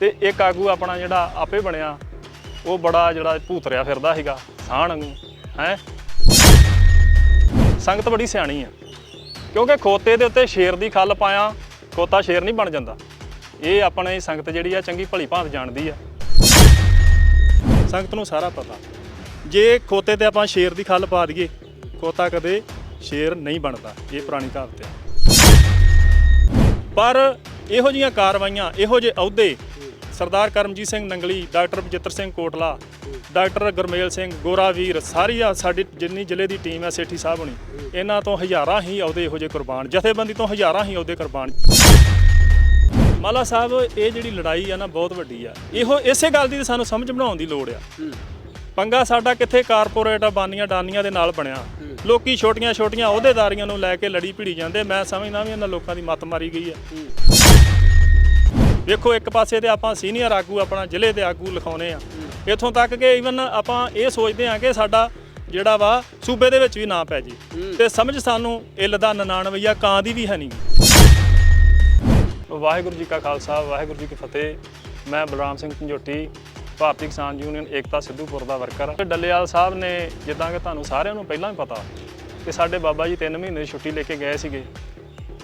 ਤੇ ਇੱਕ ਆਗੂ ਆਪਣਾ ਜਿਹੜਾ ਆਪੇ ਬਣਿਆ, ਉਹ ਬੜਾ ਜਿਹੜਾ ਭੂਤਰਿਆ ਫਿਰਦਾ ਸੀਗਾ ਸਾਹਣ ਵਾਂਗੂ, ਹੈ? ਸੰਗਤ ਬੜੀ ਸਿਆਣੀ ਆ। ਕਿਉਂਕਿ ਖੋਤੇ ਦੇ ਉੱਤੇ ਸ਼ੇਰ ਦੀ ਖੱਲ ਪਾਇਆ, ਖੋਤਾ ਸ਼ੇਰ ਨਹੀਂ ਬਣ ਜਾਂਦਾ। ਇਹ ਆਪਣੇ ਸੰਗਤ ਜਿਹੜੀ ਆ, ਚੰਗੀ ਭਲੀ ਭਾਂਤ ਜਾਣਦੀ ਆ। ਸੰਗਤ ਨੂੰ ਸਾਰਾ ਪਤਾ। ਜੇ ਖੋਤੇ ਤੇ ਆਪਾਂ ਸ਼ੇਰ ਦੀ ਖੱਲ ਪਾ ਦਈਏ, ਖੋਤਾ ਕਦੇ ਸ਼ੇਰ ਨਹੀਂ ਬਣਦਾ, ਇਹ ਪੁਰਾਣੀ ਕਹਾਵਤ ਹੈ ਪਰ ਇਹੋ ਜੀਆਂ ਕਾਰਵਾਈਆਂ, ਇਹੋ ਜਿਹੇ ਅਹੁਦੇ ਸਰਦਾਰ ਕਰਮਜੀਤ ਸਿੰਘ ਨੰਗਲੀ ਡਾਕਟਰ ਬਜਿੱਤਰ ਸਿੰਘ ਕੋਟਲਾ ਡਾਕਟਰ ਗੁਰਮੇਲ ਸਿੰਘ ਗੋਰਾ ਵੀਰ ਸਾਰੀ ਆ ਸਾਡੀ ਜਿੰਨੀ ਜ਼ਿਲ੍ਹੇ ਦੀ ਟੀਮ ਹੈ ਸੇਠੀ ਸਾਹਿਬ ਹੁਣੀ ਇਹਨਾਂ ਤੋਂ ਹਜ਼ਾਰਾਂ ਹੀ ਅਹੁਦੇ ਇਹੋ ਜਿਹੇ ਕੁਰਬਾਨ ਜਥੇਬੰਦੀ ਤੋਂ ਹਜ਼ਾਰਾਂ ਹੀ ਅਹੁਦੇ ਕੁਰਬਾਨ। ਮਾਲਾ ਸਾਹਿਬ ਇਹ ਜਿਹੜੀ ਲੜਾਈ ਆ ਨਾ ਬਹੁਤ ਵੱਡੀ ਆ। ਇਹੋ ਇਸੇ ਗੱਲ ਦੀ ਸਾਨੂੰ ਸਮਝ ਬਣਾਉਣ ਦੀ ਲੋੜ ਆ। ਪੰਗਾ ਸਾਡਾ ਕਿੱਥੇ ਕਾਰਪੋਰੇਟ ਬਾਨੀਆਂ ਡਾਨੀਆਂ ਦੇ ਨਾਲ ਬਣਿਆ। ਲੋਕੀ ਛੋਟੀਆਂ ਛੋਟੀਆਂ ਅਹੁਦੇਦਾਰੀਆਂ ਨੂੰ ਲੈ ਕੇ ਲੜੀ ਭਿੜੀ ਜਾਂਦੇ ਮੈਂ ਸਮਝਦਾ ਵੀ ਇਹਨਾਂ ਲੋਕਾਂ ਦੀ ਮੱਤ ਮਾਰੀ ਗਈ ਹੈ। ਵੇਖੋ ਇੱਕ ਪਾਸੇ ਤੇ ਆਪਾਂ ਸੀਨੀਅਰ ਆਗੂ ਆਪਣਾ ਜ਼ਿਲ੍ਹੇ ਦੇ ਆਗੂ ਲਿਖਾਉਨੇ ਆ। ਇੱਥੋਂ ਤੱਕ ਕਿ ਈਵਨ ਆਪਾਂ ਇਹ ਸੋਚਦੇ ਆ ਕਿ ਸਾਡਾ ਜਿਹੜਾ ਵਾ ਸੂਬੇ ਦੇ ਵਿੱਚ ਵੀ ਨਾ ਪੈ ਜੀ। ਤੇ ਸਮਝ ਸਾਨੂੰ ਇੱਲ ਦਾ ਨਨਾਣਵਈਆ ਕਾਂ ਦੀ ਵੀ ਹੈ ਨਹੀਂ। ਵਾਹਿਗੁਰੂ ਜੀ ਕਾ ਖਾਲਸਾ ਵਾਹਿਗੁਰੂ ਜੀ ਕੀ ਫਤਿਹ। ਮੈਂ ਬਲਰਾਮ ਸਿੰਘ ਝੰਜੋਟੀ ਭਾਰਤੀ ਕਿਸਾਨ ਯੂਨੀਅਨ ਏਕਤਾ ਸਿੱਧੂਪੁਰ ਦਾ ਵਰਕਰ ਡੱਲੇਵਾਲ ਸਾਹਿਬ ਨੇ ਜਿੱਦਾਂ ਕਿ ਤੁਹਾਨੂੰ ਸਾਰਿਆਂ ਨੂੰ ਪਹਿਲਾਂ ਹੀ ਪਤਾ ਕਿ ਸਾਡੇ ਬਾਬਾ ਜੀ 3 ਮਹੀਨੇ ਦੀ ਛੁੱਟੀ ਲੈ ਕੇ ਗਏ ਸੀਗੇ।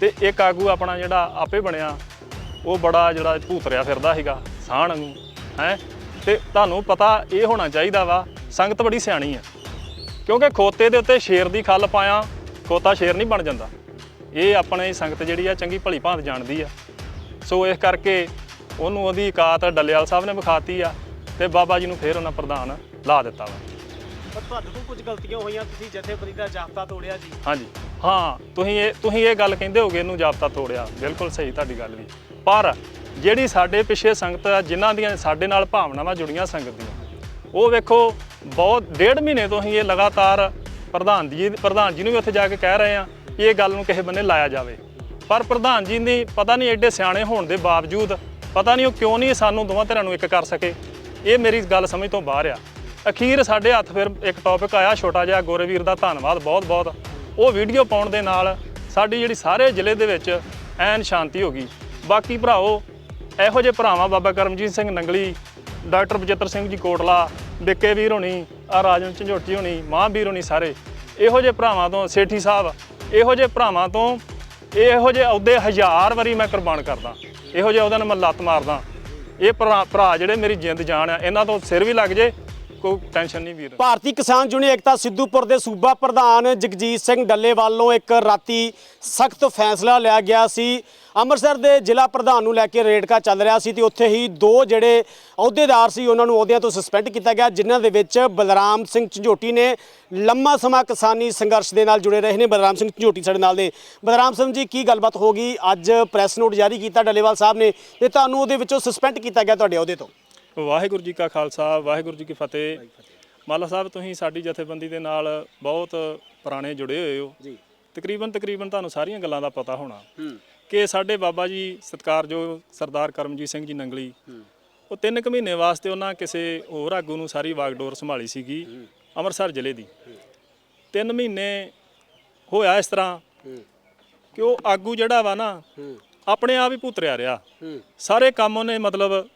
ਤੇ ਇੱਕ ਆਗੂ ਆਪਣਾ ਜਿਹੜਾ ਆਪੇ ਬਣਿਆ ਉਹ ਬੜਾ ਜਿਹੜਾ ਭੂਤਰਿਆ ਫਿਰਦਾ ਸੀਗਾ ਸਾਹਣ ਵਾਂਗੂ ਹੈ? ਤੇ ਤੁਹਾਨੂੰ ਪਤਾ ਇਹ ਹੋਣਾ ਚਾਹੀਦਾ ਵਾ, ਸੰਗਤ ਬੜੀ ਸਿਆਣੀ ਆ। ਕਿਉਂਕਿ ਖੋਤੇ ਦੇ ਉੱਤੇ ਸ਼ੇਰ ਦੀ ਖੱਲ ਪਾਇਆ, ਖੋਤਾ ਸ਼ੇਰ ਨਹੀਂ ਬਣ ਜਾਂਦਾ। ਇਹ ਆਪਣੇ ਸੰਗਤ ਜਿਹੜੀ ਆ, ਚੰਗੀ ਭਲੀ ਭਾਂਤ ਜਾਣਦੀ ਆ। ਸੋ ਇਸ ਕਰਕੇ ਉਹਨੂੰ ਉਹਦੀ ਇਕਾਤ ਡੱਲੇਵਾਲ ਸਾਹਿਬ ਨੇ ਵਿਖਾਤੀ ਆ ਤੇ ਬਾਬਾ ਜੀ ਨੂੰ ਫੇਰ ਉਹਨਾਂ ਪ੍ਰਧਾਨ ਲਾ ਦਿੱਤਾ ਵਾ। ਪਰ ਤੁਹਾਡੇ ਤੋਂ ਕੁਝ ਗਲਤੀਆਂ ਹੋਈਆਂ, ਤੁਸੀਂ ਜਥੇਬੰਦੀ ਦਾ ਜਾਬਤਾ ਤੋੜਿਆ ਜੀ। ਹਾਂਜੀ। ਹਾਂ, ਤੁਸੀਂ ਇਹ ਤੁਸੀਂ ਇਹ ਗੱਲ ਕਹਿੰਦੇ ਹੋਗੇ ਇਹਨੂੰ ਜਾਬਤਾ ਤੋੜਿਆ। ਬਿਲਕੁਲ ਸਹੀ ਤੁਹਾਡੀ ਗੱਲ ਵੀ। ਪਰ ਜਿਹੜੀ ਸਾਡੇ ਪਿੱਛੇ ਸੰਗਤ ਆ, ਜਿਨ੍ਹਾਂ ਦੀਆਂ ਸਾਡੇ ਨਾਲ ਭਾਵਨਾਵਾਂ ਜੁੜੀਆਂ ਸੰਗਤ ਦੀਆਂ, ਉਹ ਵੇਖੋ, ਬਹੁਤ, ਡੇਢ ਮਹੀਨੇ ਤੋਂ ਹੀ ਇਹ ਲਗਾਤਾਰ ਪ੍ਰਧਾਨ ਜੀ ਪ੍ਰਧਾਨ ਜੀ ਨੂੰ ਵੀ ਉੱਥੇ ਜਾ ਕੇ ਕਹਿ ਰਹੇ ਆ ਕਿ ਇਹ ਗੱਲ ਨੂੰ ਕਿਸੇ ਬੰਨੇ ਲਾਇਆ ਜਾਵੇ। ਪਰ ਪ੍ਰਧਾਨ ਜੀ ਨੇ ਪਤਾ ਨਹੀਂ ਐਡੇ ਸਿਆਣੇ ਹੋਣ ਦੇ ਬਾਵਜੂਦ, ਪਤਾ ਨਹੀਂ ਉਹ ਕਿਉਂ ਨਹੀਂ ਸਾਨੂੰ ਦੋਵਾਂ ਧਿਰਾਂ ਨੂੰ ਇੱਕ ਕਰ ਸਕੇ। ਇਹ ਮੇਰੀ ਗੱਲ ਸਮਝ ਤੋਂ ਬਾਹਰ ਆ। ਅਖੀਰ ਸਾਡੇ ਹੱਥ ਫਿਰ ਇੱਕ ਟੌਪਿਕ ਆਇਆ, ਛੋਟਾ ਜਿਹਾ ਗੋਰੇਵੀਰ ਦਾ ਧੰਨਵਾਦ, ਬਹੁਤ ਬਹੁਤ। ਉਹ ਵੀਡੀਓ ਪਾਉਣ ਦੇ ਨਾਲ ਸਾਡੀ ਜਿਹੜੀ ਸਾਰੇ ਜ਼ਿਲ੍ਹੇ ਦੇ ਵਿੱਚ ਐਨ ਸ਼ਾਂਤੀ ਹੋ ਗਈ। ਬਾਕੀ ਭਰਾਓ ਇਹੋ ਜਿਹੇ ਭਰਾਵਾਂ ਬਾਬਾ ਕਰਮਜੀਤ ਸਿੰਘ ਨੰਗਲੀ, ਡਾਕਟਰ ਬਚਿੱਤਰ ਸਿੰਘ ਜੀ ਕੋਟਲਾ, ਬਿੱਕੇ ਵੀਰ ਹੋਣੀ, ਆ ਰਾਜਨ ਝੰਜੋਟੀ ਹੋਣੀ, ਮਹਾਂਵੀਰ ਹੋਣੀ ਸਾਰੇ, ਇਹੋ ਜਿਹੇ ਭਰਾਵਾਂ ਤੋਂ, ਸੇਠੀ ਸਾਹਿਬ, ਇਹੋ ਜਿਹੇ ਭਰਾਵਾਂ ਤੋਂ ਇਹੋ ਜਿਹੇ ਅਹੁਦੇ ਹਜ਼ਾਰ ਵਾਰੀ ਮੈਂ ਕੁਰਬਾਨ ਕਰਦਾ। ਇਹੋ ਜਿਹੇ ਅਹੁਦਿਆਂ ਨੂੰ ਮੈਂ ਲੱਤ ਮਾਰਦਾ। ਇਹ ਭਰਾ ਭਰਾ ਜਿਹੜੇ ਮੇਰੀ ਜਿੰਦ ਜਾਨ ਆ, ਇਹਨਾਂ ਤੋਂ ਸਿਰ ਵੀ ਲੱਗ ਜੇ ਕੋਈ ਟੈਨਸ਼ਨ ਨਹੀਂ ਵੀਰ। ਭਾਰਤੀ ਕਿਸਾਨ ਯੂਨੀਅਨ ਏਕਤਾ ਸਿੱਧੂਪੁਰ ਦੇ ਸੂਬਾ ਪ੍ਰਧਾਨ ਜਗਜੀਤ ਸਿੰਘ ਡੱਲੇ ਵੱਲੋਂ ਇੱਕ ਰਾਤੀ ਸਖਤ ਫੈਸਲਾ ਲਿਆ ਗਿਆ ਸੀ। ਅੰਮ੍ਰਿਤਸਰ ਦੇ ਜ਼ਿਲ੍ਹਾ ਪ੍ਰਧਾਨ ਨੂੰ ਲੈ ਕੇ ਰੇਡਕਾ ਚੱਲ ਰਿਹਾ ਸੀ ਤੇ ਉੱਥੇ ਹੀ ਦੋ ਜਿਹੜੇ ਅਹੁਦੇਦਾਰ ਸੀ ਉਹਨਾਂ ਨੂੰ ਅਹੁਦਿਆਂ ਤੋਂ ਸਸਪੈਂਡ ਕੀਤਾ ਗਿਆ, ਜਿਨ੍ਹਾਂ ਦੇ ਵਿੱਚ ਬਲਰਾਮ ਸਿੰਘ ਝੰਜੋਟੀ ਨੇ ਲੰਮਾ ਸਮਾਂ ਕਿਸਾਨੀ ਸੰਘਰਸ਼ ਦੇ ਨਾਲ ਜੁੜੇ ਰਹੇ ਨੇ। ਬਲਰਾਮ ਸਿੰਘ ਝੰਜੋਟੀ ਸਾਡੇ ਨਾਲ ਨੇ। ਬਲਰਾਮ ਸਿੰਘ ਜੀ, ਕੀ ਗੱਲਬਾਤ ਹੋ ਗਈ? ਅੱਜ ਪ੍ਰੈਸ ਨੋਟ ਜਾਰੀ ਕੀਤਾ ਡੱਲੇਵਾਲ ਸਾਹਿਬ ਨੇ ਤੇ ਤੁਹਾਨੂੰ ਉਹਦੇ ਵਿੱਚੋਂ ਸਸਪੈਂਡ ਕੀਤਾ ਗਿਆ ਤੁਹਾਡੇ ਅਹੁਦੇ ਤੋਂ। ਵਾਹਿਗੁਰੂ ਜੀ ਕਾ ਖਾਲਸਾ ਵਾਹਿਗੁਰੂ ਜੀ ਕੀ ਫਤਿਹ। ਮਾਲਾ ਸਾਹਿਬ ਤੁਸੀਂ ਸਾਡੀ ਜਥੇਬੰਦੀ ਦੇ ਨਾਲ ਬਹੁਤ ਪੁਰਾਣੇ ਜੁੜੇ ਹੋਏ ਹੋ। ਜੀ। ਤਕਰੀਬਨ ਤਕਰੀਬਨ ਤੁਹਾਨੂੰ ਸਾਰੀਆਂ ਗੱਲਾਂ ਦਾ ਪਤਾ ਹੋਣਾ। ਕਿ ਸਾਡੇ ਬਾਬਾ ਜੀ ਸਤਿਕਾਰਯੋਗ ਸਰਦਾਰ ਕਰਮਜੀਤ ਸਿੰਘ ਜੀ ਨੰਗਲੀ ਉਹ ਤਿੰਨ ਕੁ ਮਹੀਨੇ ਵਾਸਤੇ ਉਹਨਾਂ ਕਿਸੇ ਹੋਰ ਆਗੂ ਨੂੰ ਸਾਰੀ ਵਾਗਡੋਰ ਸੰਭਾਲੀ ਸੀਗੀ ਅੰਮ੍ਰਿਤਸਰ ਜ਼ਿਲ੍ਹੇ ਦੀ। ਤਿੰਨ ਮਹੀਨੇ ਹੋਇਆ ਇਸ ਤਰ੍ਹਾਂ ਕਿ ਉਹ ਆਗੂ ਜਿਹੜਾ ਵਾ ਨਾ ਆਪਣੇ ਆਪ ਹੀ ਭੁੱਤਰਿਆ ਰਿਹਾ। ਸਾਰੇ ਕੰਮ ਉਹਨੇ ਮਤਲਬ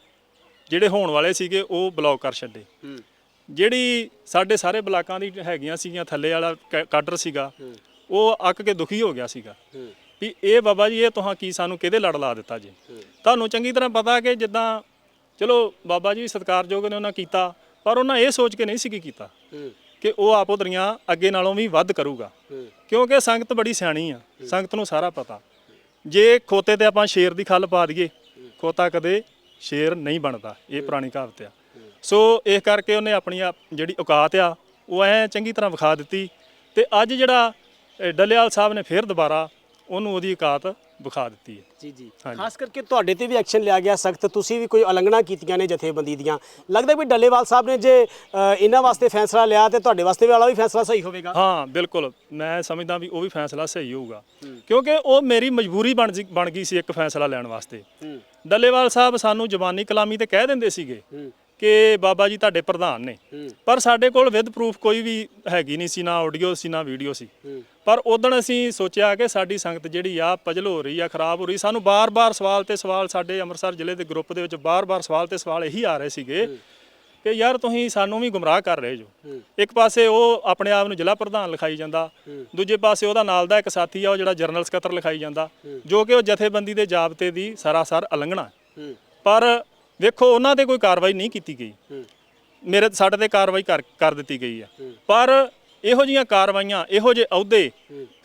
ਜਿਹੜੇ ਹੋਣ ਵਾਲੇ ਸੀਗੇ ਉਹ ਬਲੌਕ ਕਰ ਛੱਡੇ। ਜਿਹੜੀ ਸਾਡੇ ਸਾਰੇ ਬਲਾਕਾਂ ਦੀ ਹੈਗੀਆਂ ਸੀਗੀਆਂ ਥੱਲੇ ਵਾਲਾ ਕਾਡਰ ਸੀਗਾ ਉਹ ਅੱਕ ਕੇ ਦੁਖੀ ਹੋ ਗਿਆ ਸੀਗਾ। ਵੀ ਇਹ ਬਾਬਾ ਜੀ ਇਹ ਤੁਹਾਂ ਕੀ ਸਾਨੂੰ ਕਿਹਦੇ ਲੜ ਲਾ ਦਿੱਤਾ ਜੀ? ਤੁਹਾਨੂੰ ਚੰਗੀ ਤਰ੍ਹਾਂ ਪਤਾ ਕਿ ਜਿੱਦਾਂ ਚਲੋ ਬਾਬਾ ਜੀ ਸਤਿਕਾਰਯੋਗ ਨੇ ਉਹਨਾਂ ਕੀਤਾ ਪਰ ਉਹਨਾਂ ਇਹ ਸੋਚ ਕੇ ਨਹੀਂ ਸੀ ਕੀਤਾ ਕਿ ਉਹ ਆਪੋ ਦਰੀਆਂ ਅੱਗੇ ਨਾਲੋਂ ਵੀ ਵੱਧ ਕਰੂਗਾ। ਕਿਉਂਕਿ ਸੰਗਤ ਬੜੀ ਸਿਆਣੀ ਆ ਸੰਗਤ ਨੂੰ ਸਾਰਾ ਪਤਾ। ਜੇ ਖੋਤੇ ਤੇ ਆਪਾਂ ਸ਼ੇਰ ਦੀ ਖੱਲ ਪਾ ਦਈਏ ਖੋਤਾ ਕਦੇ ਸ਼ੇਰ ਨਹੀਂ ਬਣਦਾ, ਇਹ ਪੁਰਾਣੀ ਕਹਾਵਤ ਆ। ਸੋ ਇਸ ਕਰਕੇ ਉਹਨੇ ਆਪਣੀ ਆ ਜਿਹੜੀ ਔਕਾਤ ਆ, ਉਹ ਐ ਚੰਗੀ ਤਰ੍ਹਾਂ ਵਿਖਾ ਦਿੱਤੀ ਤੇ ਅੱਜ ਜਿਹੜਾ ਇਹ ਡੱਲੇਵਾਲ ਸਾਹਿਬ ਨੇ ਫੇਰ ਦੁਬਾਰਾ ਉਹਨੂੰ ਉਹਦੀ ਔਕਾਤ ਵਿਖਾ ਦਿੱਤੀ ਹੈ। ਜੀ ਜੀ। ਹਾਂਜੀ। ਖਾਸ ਕਰਕੇ ਤੁਹਾਡੇ ਤੇ ਵੀ ਐਕਸ਼ਨ ਲਿਆ ਗਿਆ ਸਖਤ। ਤੁਸੀਂ ਵੀ ਕੋਈ ਉਲੰਘਣਾ ਕੀਤੀਆਂ ਨੇ ਜਥੇਬੰਦੀ ਦੀਆਂ। ਲੱਗਦਾ ਵੀ ਡੱਲੇਵਾਲ ਸਾਹਿਬ ਨੇ ਜੇ ਅ, ਇਹਨਾਂ ਵਾਸਤੇ ਫੈਸਲਾ ਲਿਆ ਤੇ ਤੁਹਾਡੇ ਵਾਸਤੇ ਵਾਲਾ ਵੀ ਫੈਸਲਾ ਸਹੀ ਹੋਵੇਗਾ। ਹਾਂ ਬਿਲਕੁਲ। ਮੈਂ ਸਮਝਦਾ ਵੀ ਉਹ ਵੀ ਫੈਸਲਾ ਸਹੀ ਹੋਊਗਾ। ਕਿਉਂਕਿ ਉਹ ਮੇਰੀ ਮਜਬੂਰੀ ਬਣ ਜੀ- ਬਣ ਗਈ ਸੀ ਇੱਕ ਫੈਸਲਾ ਲੈਣ ਵਾਸਤੇ। ਹੂੰ। ਡੱਲੇਵਾਲ ਸਾਹਿਬ ਸਾਨੂੰ ਜ਼ਬਾਨੀ ਕਲਾਮੀ ਤੇ ਕਹਿ ਦਿੰਦੇ ਸੀਗੇ ਹੂੰ। ਕਿ ਬਾਬਾ ਜੀ ਤੁਹਾਡੇ ਪ੍ਰਧਾਨ ਨੇ। ਹੂੰ। ਪਰ ਸਾਡੇ ਕੋਲ ਵਿਦ ਪ੍ਰੂਫ ਕੋਈ ਵੀ ਹੈਗੀ ਨਹੀਂ ਸੀ ਨਾ ਆਡੀਓ ਸੀ ਨਾ ਵੀਡੀਓ ਸੀ। ਹੂੰ। ਪਰ ਉਦੋਂ ਅਸੀਂ ਸੋਚਿਆ ਕਿ ਸਾਡੀ ਸੰਗਤ ਜਿਹੜੀ ਆ ਪਜਲ ਹੋ ਰਹੀ ਆ ਖਰਾਬ ਹੋ ਰਹੀ। ਸਾਨੂੰ ਬਾਰ-ਬਾਰ ਸਵਾਲ ਤੇ ਸਵਾਲ ਸਾਡੇ ਅੰਮ੍ਰਿਤਸਰ ਜ਼ਿਲ੍ਹੇ ਦੇ ਗਰੁੱਪ ਦੇ ਵਿੱਚ ਬਾਰ-ਬਾਰ ਸਵਾਲ ਤੇ ਸਵਾਲ ਇਹੀ ਆ ਰਹੇ ਸੀਗੇ ਕਿ ਯਾਰ ਤੁਸੀਂ ਸਾਨੂੰ ਵੀ ਗੁੰਮਰਾਹ ਕਰ ਰਹੇ ਜੋ। ਇੱਕ ਪਾਸੇ ਉਹ ਆਪਣੇ ਆਪ ਨੂੰ ਜ਼ਿਲ੍ਹਾ ਪ੍ਰਧਾਨ ਲਿਖਾਈ ਜਾਂਦਾ ਦੂਜੇ ਪਾਸੇ ਉਹਦਾ ਨਾਲ ਦਾ ਇੱਕ ਸਾਥੀ ਆ ਉਹ ਜਿਹੜਾ ਜਨਰਲ ਸਕੱਤਰ ਲਿਖਾਈ ਜਾਂਦਾ ਜੋ ਕਿ ਉਹ ਜਥੇਬੰਦੀ ਦੇ ਜਾਬਤੇ ਦੀ ਸਰਾਸਰ ਉਲੰਘਣਾ ਪਰ ਵੇਖੋ ਉਹਨਾਂ ਤੇ ਕੋਈ ਕਾਰਵਾਈ ਨਹੀਂ ਕੀਤੀ ਗਈ। ਮੇਰੇ ਸਾਡੇ ਤੇ ਕਾਰਵਾਈ ਕਰ ਕਰ ਦਿੱਤੀ ਗਈ ਹੈ। ਪਰ ਇਹੋ ਜੀਆਂ ਕਾਰਵਾਈਆਂ ਇਹੋ ਜਿਹੇ ਅਹੁਦੇ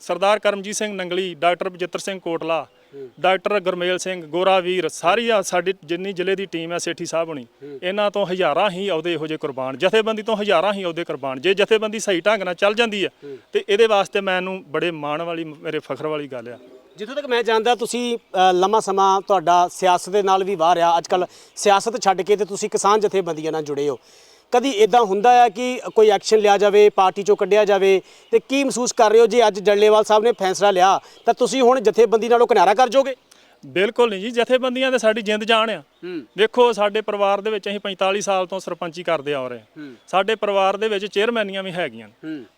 ਸਰਦਾਰ ਕਰਮਜੀਤ ਸਿੰਘ ਨੰਗਲੀ ਡਾਕਟਰ ਬਜਿੱਤਰ ਸਿੰਘ ਕੋਟਲਾ ਡਾਕਟਰ ਗੁਰਮੇਲ ਸਿੰਘ ਗੋਰਾ ਵੀਰ ਸਾਰੀ ਆ ਸਾਡੀ ਜਿੰਨੀ ਜ਼ਿਲ੍ਹੇ ਦੀ ਟੀਮ ਹੈ ਸੇਠੀ ਸਾਹਿਬ ਹੁਣੀ ਇਹਨਾਂ ਤੋਂ ਹਜ਼ਾਰਾਂ ਹੀ ਅਹੁਦੇ ਇਹੋ ਜਿਹੇ ਕੁਰਬਾਨ ਜਥੇਬੰਦੀ ਤੋਂ ਹਜ਼ਾਰਾਂ ਹੀ ਅਹੁਦੇ ਕੁਰਬਾਨ ਜੇ ਜਥੇਬੰਦੀ ਸਹੀ ਢੰਗ ਨਾਲ ਚੱਲ ਜਾਂਦੀ ਹੈ। ਤੇ ਇਹਦੇ ਵਾਸਤੇ ਮੈਨੂੰ ਬੜੇ ਮਾਣ ਵਾਲੀ ਮੇਰੇ ਫਖਰ ਵਾਲੀ ਗੱਲ ਆ। ਜਿੱਥੋਂ ਤੱਕ ਮੈਂ ਜਾਣਦਾ ਤੁਸੀਂ ਲੰਮਾ ਸਮਾਂ ਤੁਹਾਡਾ ਸਿਆਸਤ ਦੇ ਨਾਲ ਵੀ ਵਾਹ ਰਿਹਾ ਅੱਜ ਕੱਲ ਸਿਆਸਤ ਛੱਡ ਕੇ ਤੇ ਤੁਸੀਂ ਕਿਸਾਨ ਜਥੇਬੰਦੀਆਂ ਨਾਲ ਜੁੜੇ ਹੋ। ਕਦੀ ਇਦਾਂ ਹੁੰਦਾ ਹੈ ਕਿ ਕੋਈ ਐਕਸ਼ਨ ਲਿਆ ਜਾਵੇ ਪਾਰਟੀ ਚੋਂ ਕੱਢਿਆ ਜਾਵੇ ਤੇ ਕੀ ਮਹਿਸੂਸ ਕਰ ਰਹੇ ਹੋ ਜੇ ਅੱਜ ਜੱਲੇਵਾਲ ਸਾਹਿਬ ਨੇ ਫੈਸਲਾ ਲਿਆ ਤਾਂ ਤੁਸੀਂ ਹੁਣ ਜਥੇਬੰਦੀ ਨਾਲੋਂ ਕਿਨਾਰਾ ਕਰ ਜਾਓਗੇ? ਬਿਲਕੁਲ ਨਹੀਂ ਜੀ ਜਥੇਬੰਦੀਆਂ ਤੇ ਸਾਡੀ ਜਿੰਦ ਜਾਨ ਆ। ਵੇਖੋ ਸਾਡੇ ਪਰਿਵਾਰ ਦੇ ਵਿੱਚ ਅਸੀਂ 45 ਸਾਲ ਤੋਂ ਸਰਪੰਚੀ ਕਰਦੇ ਆ ਰਹੇ ਹਾਂ। ਸਾਡੇ ਪਰਿਵਾਰ ਦੇ ਵਿੱਚ ਚੇਅਰਮੈਨੀਆਂ ਵੀ ਹੈਗੀਆਂ।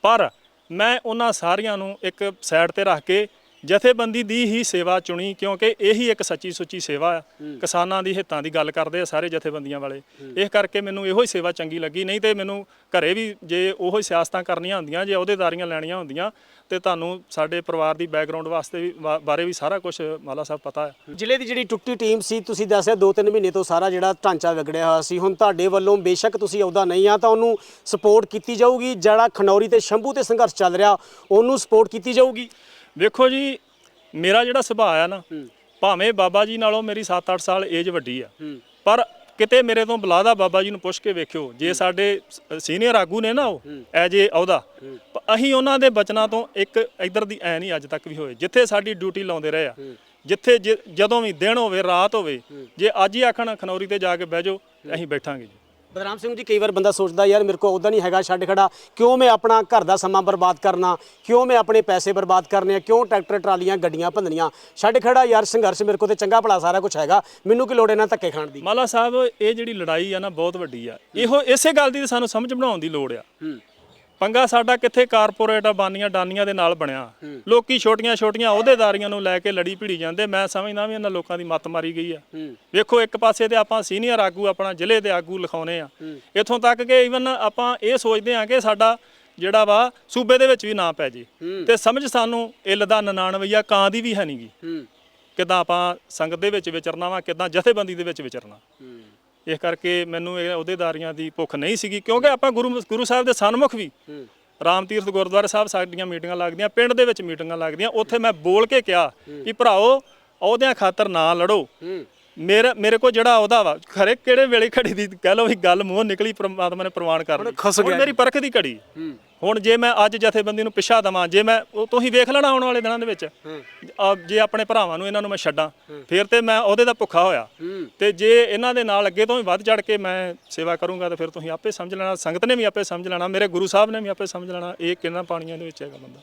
ਪਰ ਮੈਂ ਉਹਨਾਂ ਸਾਰੀਆਂ ਨੂੰ ਇੱਕ ਸਾਈਡ ਤੇ ਰੱਖ ਕੇ ਜਥੇਬੰਦੀ ਦੀ ਹੀ ਸੇਵਾ ਚੁਣੀ ਕਿਉਂਕਿ ਇਹੀ ਇੱਕ ਸੱਚੀ ਸੁੱਚੀ ਸੇਵਾ ਆ। ਕਿਸਾਨਾਂ ਦੀ ਹਿੱਤਾਂ ਦੀ ਗੱਲ ਕਰਦੇ ਆ ਸਾਰੇ ਜਥੇਬੰਦੀਆਂ ਵਾਲੇ। ਇਸ ਕਰਕੇ ਮੈਨੂੰ ਇਹੋ ਹੀ ਸੇਵਾ ਚੰਗੀ ਲੱਗੀ ਨਹੀਂ ਤੇ ਮੈਨੂੰ ਘਰੇ ਵੀ ਜੇ ਉਹੋ ਹੀ ਸਿਆਸਤਾਂ ਕਰਨੀਆਂ ਹੁੰਦੀਆਂ ਜੇ ਅਹੁਦੇਦਾਰੀਆਂ ਲੈਣੀਆਂ ਹੁੰਦੀਆਂ ਤੇ ਤੁਹਾਨੂੰ ਸਾਡੇ ਪਰਿਵਾਰ ਦੀ ਬੈਕਗ੍ਰਾਉਂਡ ਵਾਸਤੇ ਵੀ ਬਾਰੇ ਵੀ ਸਾਰਾ ਕੁਝ ਮਾਲਾ ਸਾਹਿਬ ਪਤਾ ਹੈ ਜ਼ਿਲ੍ਹੇ ਦੀ ਜਿਹੜੀ ਟੁੱਟੀ ਟੀਮ ਸੀ ਤੁਸੀਂ ਦੱਸਿਆ 2-3 ਮਹੀਨੇ ਤੋਂ ਸਾਰਾ ਜਿਹੜਾ ਢਾਂਚਾ ਵਿਗੜਿਆ ਹੋਇਆ ਸੀ। ਹੁਣ ਤੁਹਾਡੇ ਵੱਲੋਂ ਬੇਸ਼ੱਕ ਤੁਸੀਂ ਅਹੁਦਾ ਨਹੀਂ ਆ ਤਾਂ ਉਹਨੂੰ ਸਪੋਰਟ ਕੀਤੀ ਜਾਊਗੀ ਜਿਹੜਾ ਖਨੌਰੀ ਤੇ ਸ਼ੰਭੂ ਤੇ ਸੰਘਰਸ਼ ਚੱਲ ਰਿਹਾ ਉਹਨੂੰ ਸਪੋਰਟ ਕੀਤੀ ਜਾਊਗੀ? ਵੇਖੋ ਜੀ ਮੇਰਾ ਜਿਹੜਾ ਸੁਭਾਅ ਆ ਨਾ ਭਾਵੇਂ ਬਾਬਾ ਜੀ ਨਾਲੋਂ ਮੇਰੀ 7-8 ਸਾਲ ਏਜ ਵੱਡੀ ਆ ਪਰ ਕਿਤੇ ਮੇਰੇ ਤੋਂ ਬੁਲਾਦਾ ਬਾਬਾ ਜੀ ਨੂੰ ਪੁੱਛ ਕੇ ਵੇਖਿਓ ਜੇ ਸਾਡੇ ਸੀਨੀਅਰ ਆਗੂ ਨੇ ਨਾ ਉਹ ਐਜ ਏ ਅਹੁਦਾ ਅਸੀਂ ਉਹਨਾਂ ਦੇ ਬਚਨਾਂ ਤੋਂ ਇੱਕ ਇਧਰ ਦੀ ਐ ਨਹੀਂ ਅੱਜ ਤੱਕ ਵੀ ਹੋਏ ਜਿੱਥੇ ਸਾਡੀ ਡਿਊਟੀ ਲਾਉਂਦੇ ਰਹੇ ਆ ਜਿੱਥੇ ਜਦੋਂ ਵੀ ਦਿਨ ਹੋਵੇ ਰਾਤ ਹੋਵੇ ਜੇ ਅੱਜ ਹੀ ਆਖਣ ਖਨੌਰੀ ਤੇ ਜਾ ਕੇ ਬਹਿ ਜਾਓ ਅਸੀਂ ਬੈਠਾਂਗੇ ਜੀ। ਬਦਰਾਮ ਸਿੰਘ ਜੀ ਕਈ ਵਾਰ ਬੰਦਾ ਸੋਚਦਾ ਯਾਰ ਮੇਰੇ ਕੋਲ ਉਹਦਾ ਨਹੀਂ ਹੈਗਾ ਛੱਡ ਖੜਾ। ਕਿਉਂ ਮੈਂ ਆਪਣਾ ਘਰ ਦਾ ਸਮਾਂ ਬਰਬਾਦ ਕਰਨਾ? ਕਿਉਂ ਮੈਂ ਆਪਣੇ ਪੈਸੇ ਬਰਬਾਦ ਕਰਨੇ ਆ? ਕਿਉਂ ਟਰੈਕਟਰ ਟਰਾਲੀਆਂ ਗੱਡੀਆਂ ਭੰਨਣੀਆਂ? ਛੱਡ ਖੜਾ ਯਾਰ ਸੰਘਰਸ਼ ਮੇਰੇ ਕੋਲ ਤੇ ਚੰਗਾ ਭਲਾ ਸਾਰਾ ਕੁਝ ਹੈਗਾ। ਮੈਨੂੰ ਕੀ ਲੋੜ ਇਹਨਾਂ ਧੱਕੇ ਖਾਣ ਦੀ? ਮਾਲਾ ਸਾਹਿਬ ਇਹ ਜਿਹੜੀ ਲੜਾਈ ਆ ਨਾ ਬਹੁਤ ਵੱਡੀ ਆ। ਇਹੋ ਇਸੇ ਗੱਲ ਦੀ ਸਾਨੂੰ ਸਮਝ ਬਣਾਉਣ ਦੀ ਲੋੜ ਆ। ਪੰਗਾ ਸਾਡਾ ਕਿੱਥੇ ਕਾਰਪੋਰੇਟ ਬਾਨੀਆਂ ਡਾਨੀਆਂ ਦੇ ਨਾਲ ਬਣਿਆ। ਲੋਕੀ ਛੋਟੀਆਂ ਛੋਟੀਆਂ ਅਹੁਦੇਦਾਰੀਆਂ ਨੂੰ ਲੈ ਕੇ ਲੜੀ ਭਿੜੀ ਜਾਂਦੇ ਮੈਂ ਸਮਝਦਾ ਵੀ ਇਹਨਾਂ ਲੋਕਾਂ ਦੀ ਮੱਤ ਮਾਰੀ ਗਈ ਆ। ਵੇਖੋ ਇੱਕ ਪਾਸੇ ਤੇ ਆਪਾਂ ਸੀਨੀਅਰ ਆਗੂ ਆਪਣਾ ਜ਼ਿਲ੍ਹੇ ਦੇ ਆਗੂ ਲਿਖਾਉਨੇ ਆ। ਇੱਥੋਂ ਤੱਕ ਕਿ ਇਵਨ ਆਪਾਂ ਇਹ ਸੋਚਦੇ ਆ ਕਿ ਸਾਡਾ ਜਿਹੜਾ ਵਾ ਸੂਬੇ ਦੇ ਵਿੱਚ ਵੀ ਨਾ ਪੈ ਜੇ। ਤੇ ਸਮਝ ਸਾਨੂੰ ਇੱਲ ਦਾ 99 ਕਾਂ ਦੀ ਵੀ ਹੈ ਨਹੀਂਗੀ ਕਿਦਾਂ ਆਪਾਂ ਸੰਗਤ ਦੇ ਵਿੱਚ ਵਿਚਰਨਾ ਵਾ ਕਿਦਾਂ ਜਥੇਬੰਦੀ ਦੇ ਵਿੱਚ ਵਿਚਰਨਾ। ਇਸ ਕਰਕੇ ਮੈਨੂੰ ਇਹ ਅਹੁਦੇਦਾਰੀਆਂ ਦੀ ਭੁੱਖ ਨਹੀਂ ਸੀਗੀ ਕਿਉਂਕਿ ਆਪਾਂ ਗੁਰੂ ਗੁਰੂ ਸਾਹਿਬ ਦੇ ਸਨਮੁਖ ਵੀ ਰਾਮ ਤੀਰਥ ਗੁਰਦੁਆਰਾ ਸਾਹਿਬ ਸਾਡੀਆਂ ਮੀਟਿੰਗਾਂ ਲੱਗਦੀਆਂ ਪਿੰਡ ਦੇ ਵਿੱਚ ਮੀਟਿੰਗਾਂ ਲੱਗਦੀਆਂ ਉੱਥੇ ਮੈਂ ਬੋਲ ਕੇ ਕਿਹਾ ਕਿ ਭਰਾਓ ਅਹੁਦਿਆਂ ਖਾਤਰ ਨਾ ਲੜੋ। ਮੇਰੇ ਮੇਰੇ ਕੋਲ ਜਿਹੜਾ ਉਹਦਾ ਵਾ ਖਰੇ ਕਿਹੜੇ ਵੇਲੇ ਘੜੀ ਦੀ ਕਹਿ ਲਓ ਵੀ ਗੱਲ ਮੂੰਹ ਨਿਕਲੀ ਪ੍ਰਮਾਤਮਾ ਨੇ ਪ੍ਰਵਾਨ ਕਰ ਲਈ। ਖੁੱਸ ਮੇਰੀ ਪਰਖ ਦੀ ਘੜੀ। ਹੁਣ ਜੇ ਮੈਂ ਅੱਜ ਜਥੇਬੰਦੀ ਨੂੰ ਪਿੱਛਾ ਦਵਾਂ ਜੇ ਮੈਂ ਉਹ ਤੁਸੀਂ ਵੇਖ ਲੈਣਾ ਆਉਣ ਵਾਲੇ ਦਿਨਾਂ ਦੇ ਵਿੱਚ। ਜੇ ਆਪਣੇ ਭਰਾਵਾਂ ਨੂੰ ਇਹਨਾਂ ਨੂੰ ਮੈਂ ਛੱਡਾਂ ਫਿਰ ਤੇ ਮੈਂ ਉਹਦੇ ਦਾ ਭੁੱਖਾ ਹੋਇਆ। ਤੇ ਜੇ ਇਹਨਾਂ ਦੇ ਨਾਲ ਅੱਗੇ ਤੋਂ ਵੀ ਵੱਧ ਚੜ ਕੇ ਮੈਂ ਸੇਵਾ ਕਰੂੰਗਾ ਤਾਂ ਫਿਰ ਤੁਸੀਂ ਆਪੇ ਸਮਝ ਲੈਣਾ ਸੰਗਤ ਨੇ ਵੀ ਆਪੇ ਸਮਝ ਲੈਣਾ ਮੇਰੇ ਗੁਰੂ ਸਾਹਿਬ ਨੇ ਵੀ ਆਪੇ ਸਮਝ ਲੈਣਾ ਇਹ ਕਿੰਨਾ ਪਾਣੀਆਂ ਦੇ ਵਿੱਚ ਹੈਗਾ ਬੰਦਾ।